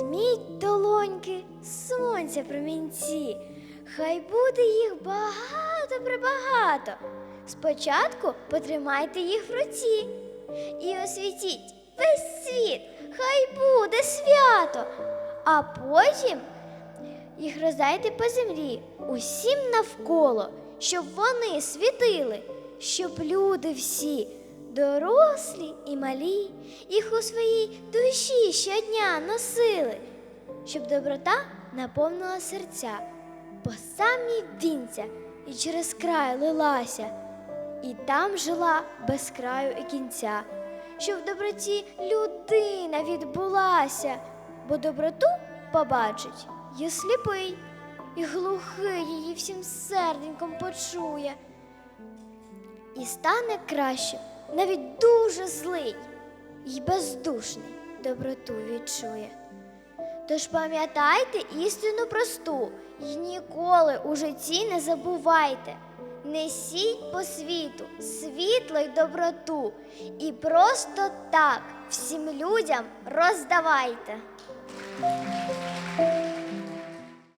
Візьміть долоньки сонця промінці, хай буде їх багато пребагато. Спочатку потримайте їх в руці і освітіть весь світ, хай буде свято, а потім їх роздайте по землі усім навколо, щоб вони світили, щоб люди всі, дорослі і малі, їх у своїй душі щодня носили, щоб доброта наповнила серця, по самі вінця і через край лилася, і там жила без краю і кінця, щоб в доброті людина відбулася, бо доброту побачить і сліпий, і глухий її всім серденьком почує. І стане краще, навіть дуже злий і бездушний доброту відчує. Тож пам'ятайте істину просту і ніколи у житті не забувайте. Несіть по світу світло й доброту, і просто так всім людям роздавайте.